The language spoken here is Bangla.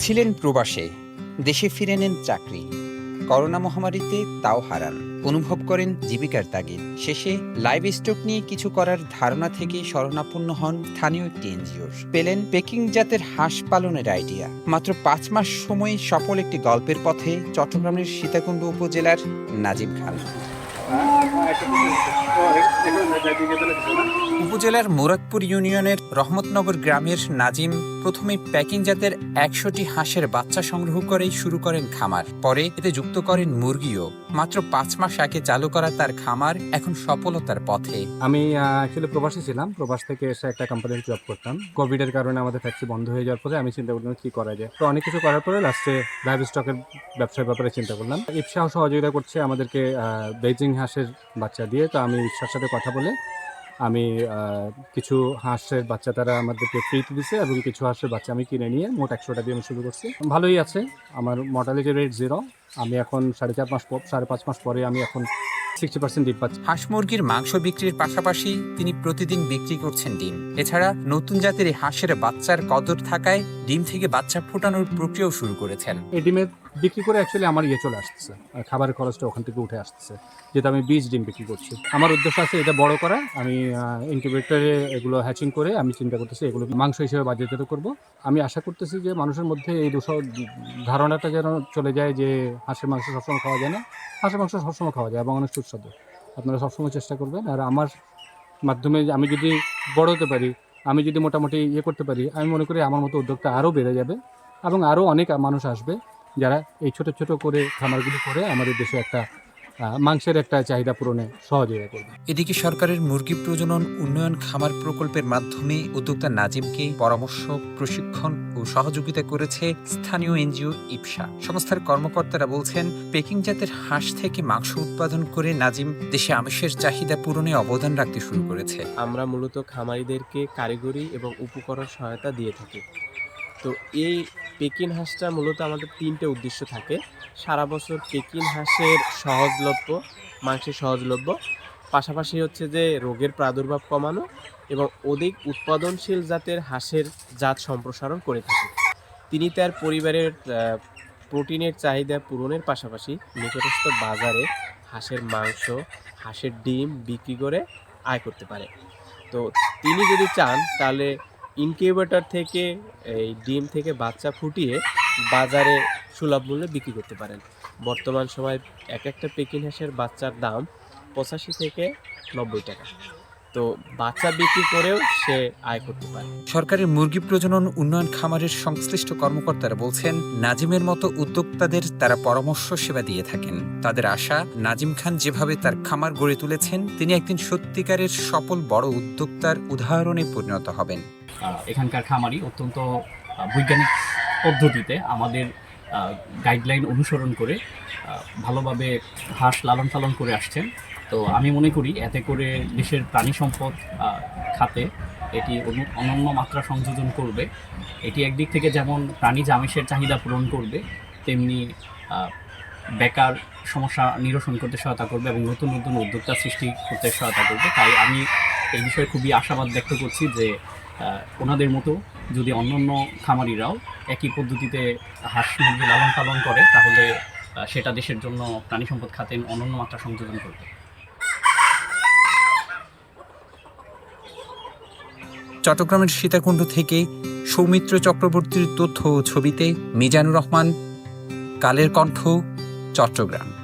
ছিলেন প্রবাসে, দেশে ফিরে নেন চাকরি। করোনা মহামারীতে তাও হারান। অনুভব করেন জীবিকার তাগিদ। শেষে লাইভ স্টক নিয়ে কিছু করার ধারণা থেকে শরণাপন্ন হন স্থানীয় একটি এনজিওর। পেলেন পেকিং জাতের হাঁস পালনের আইডিয়া। মাত্র পাঁচ মাস সময়ে সফল একটি গল্পের পথে চট্টগ্রামের সীতাকুণ্ড উপজেলার নাজিম খান। উপজেলার মুরাদপুর ইউনিয়নের রহমতনগর গ্রামের নাজিম প্রথমে প্যাকিং জাতের একশোটি হাঁসের বাচ্চা সংগ্রহ করেই শুরু করেন খামার। পরে এতে যুক্ত করেন মুরগিও। মাত্র পাঁচ মাস আগে চালু করা তার খামার এখন সফলতার পথে। আমি অ্যাকচুয়ালি প্রবাসে ছিলাম। প্রবাস থেকে এসে একটা কোম্পানির জব করতাম। কোভিডের কারণে আমাদের ফ্যাক্টরি বন্ধ হয়ে যাওয়ার পরে আমি চিন্তা করলাম কি করা যায়। তো অনেক কিছু করার পরে লাস্টে লাইভ স্টকের ব্যবসার ব্যাপারে চিন্তা করলাম। ইপসাও সহযোগিতা করছে আমাদেরকে বেজিং হাঁসের বাচ্চা দিয়ে। তো আমি ইপসার সাথে কথা বলে আমি কিছু হাঁসের বাচ্চা তারা আমাদেরকে ফ্রিতে দিছে এবং কিছু হাঁসের বাচ্চা আমি কিনে নিয়ে মোট একশোটা দিয়ে আমি শুরু করছি। ভালোই আছে, আমার মর্টালিটি রেট জিরো আমি এখন সাড়ে চার মাস সাড়ে পাঁচ মাস পরে আমি এখন সিক্সটি পার্সেন্ট পাচ্ছি। হাঁস মুরগির মাংস বিক্রির পাশাপাশি তিনি প্রতিদিন বিক্রি করছেন ডিম। এছাড়া নতুন জাতের এই হাঁসের বাচ্চার কদর থাকায় ডিম থেকে বাচ্চা ফোটানোর প্রক্রিয়াও শুরু করেছেন। এই ডিমের বিক্রি করে অ্যাকচুয়ালি আমার ইয়ে চলে আসতেছে খাবারের খরচটা ওখান থেকে উঠে আসতেছে যেটা আমি বীজ ডিম বিক্রি করছি। আমার উদ্দেশ্য আছে এটা বড় করা আমি ইনকিউবেটরে এগুলো হ্যাচিং করে আমি চিন্তা করতেছি এগুলো মাংস হিসেবে বাজারজাত করব। আমি আশা করতেছি যে মানুষের মধ্যে এই দুশো ধারণাটা যেন চলে যায় যে হাঁসের মাংস সবসময় খাওয়া যায় না। হাঁসের মাংস সবসময় খাওয়া যায় এবং অনেক সুস্বাদু। আপনারা সবসময় চেষ্টা করবেন। আর আমার মাধ্যমে আমি যদি বড় হতে পারি, আমি যদি মোটামুটি ইয়ে করতে পারি, আমি মনে করি আমার মতো উদ্যোগটা আরও বেড়ে যাবে এবং আরও অনেক মানুষ আসবে যারা এই ছোট ছোট করে খামারগুলি করে আমাদের দেশে একটা মাংসের একটা চাহিদা পূরণে সহযোগিতা করবে। এদিকে সরকারের মুরগি প্রজনন উন্নয়ন খামার প্রকল্পের মাধ্যমে উদ্যোক্তা নাজিমকে পরামর্শ প্রশিক্ষণ ও সহযোগিতা করেছে স্থানীয় এনজিও ইপসা। সংস্থার কর্মকর্তারা বলছেন পেকিং জাতের হাঁস থেকে মাংস উৎপাদন করে নাজিম দেশে আমিষের চাহিদা পূরণে অবদান রাখতে শুরু করেছে। আমরা মূলত খামারিদেরকে কারিগরি এবং উপকরণ সহায়তা দিয়ে থাকি। তো এই পেকিন হাঁসটা মূলত আমাদের তিনটে উদ্দেশ্য থাকে। সারা বছর পেকিন হাঁসের সহজলভ্য, মাংসের সহজলভ্য। পাশাপাশি হচ্ছে যে রোগের প্রাদুর্ভাব কমানো এবং অধিক উৎপাদনশীল জাতের হাঁসের জাত সম্প্রসারণ করে থাকে। তিনি তার পরিবারের প্রোটিনের চাহিদা পূরণের পাশাপাশি নিকটস্থ বাজারে হাঁসের মাংস, হাঁসের ডিম বিক্রি করে আয় করতে পারে। তো তিনি যদি চান তাহলে ইনকিউবেটর থেকে, এই ডিম থেকে বাচ্চা ফুটিয়ে বাজারে সুলভ মূল্যে বিক্রি করতে পারেন। বর্তমান সময় এক একটা পেকিন হাঁসের বাচ্চার দাম পঁচাশি থেকে নব্বই টাকা। তো বাচ্চা বিক্রি করেও সে আয় করতে পারে। সরকারের মুরগি প্রজনন উন্নয়ন খামারের সংশ্লিষ্ট কর্মকর্তারা বলছেন, নাজিমের মতো উদ্যোক্তাদের তারা পরামর্শ সেবা দিয়ে থাকেন। তাদের আশা, নাজিম খান যেভাবে তার খামার গড়ে তুলেছেন, তিনি একদিন সত্যিকারের সফল বড় উদ্যোক্তার উদাহরণে পরিণত হবেন। এখানকার খামারি অত্যন্ত বৈজ্ঞানিক পদ্ধতিতে আমাদের গাইডলাইন অনুসরণ করে ভালোভাবে হাঁস লালন পালন করে আসছেন। তো আমি মনে করি এতে করে দেশের প্রাণী সম্পদ খাতে এটি অনু- অনন্য মাত্রা সংযোজন করবে। এটি একদিক থেকে যেমন প্রাণী আমিষের চাহিদা পূরণ করবে, তেমনি বেকার সমস্যা নিরসন করতে সহায়তা করবে এবং নতুন নতুন উদ্যোক্তা সৃষ্টি করতে সহায়তা করবে। তাই আমি এই বিষয়ে খুবই আশাবাদ ব্যক্ত করছি যে ওনাদের মতো যদি অন্যান্য খামারিরাও একই পদ্ধতিতে হাঁস মুরগি লালন পালন করে, তাহলে সেটা দেশের জন্য প্রাণী সম্পদ খাতে অনন্য মাত্রা সংযোজন করবে। চট্টগ্রামের সীতাকুণ্ড থেকে সৌমিত্র চক্রবর্তীর তথ্য ছবিতে মিজানুর রহমান, কালের কণ্ঠ চট্টগ্রাম।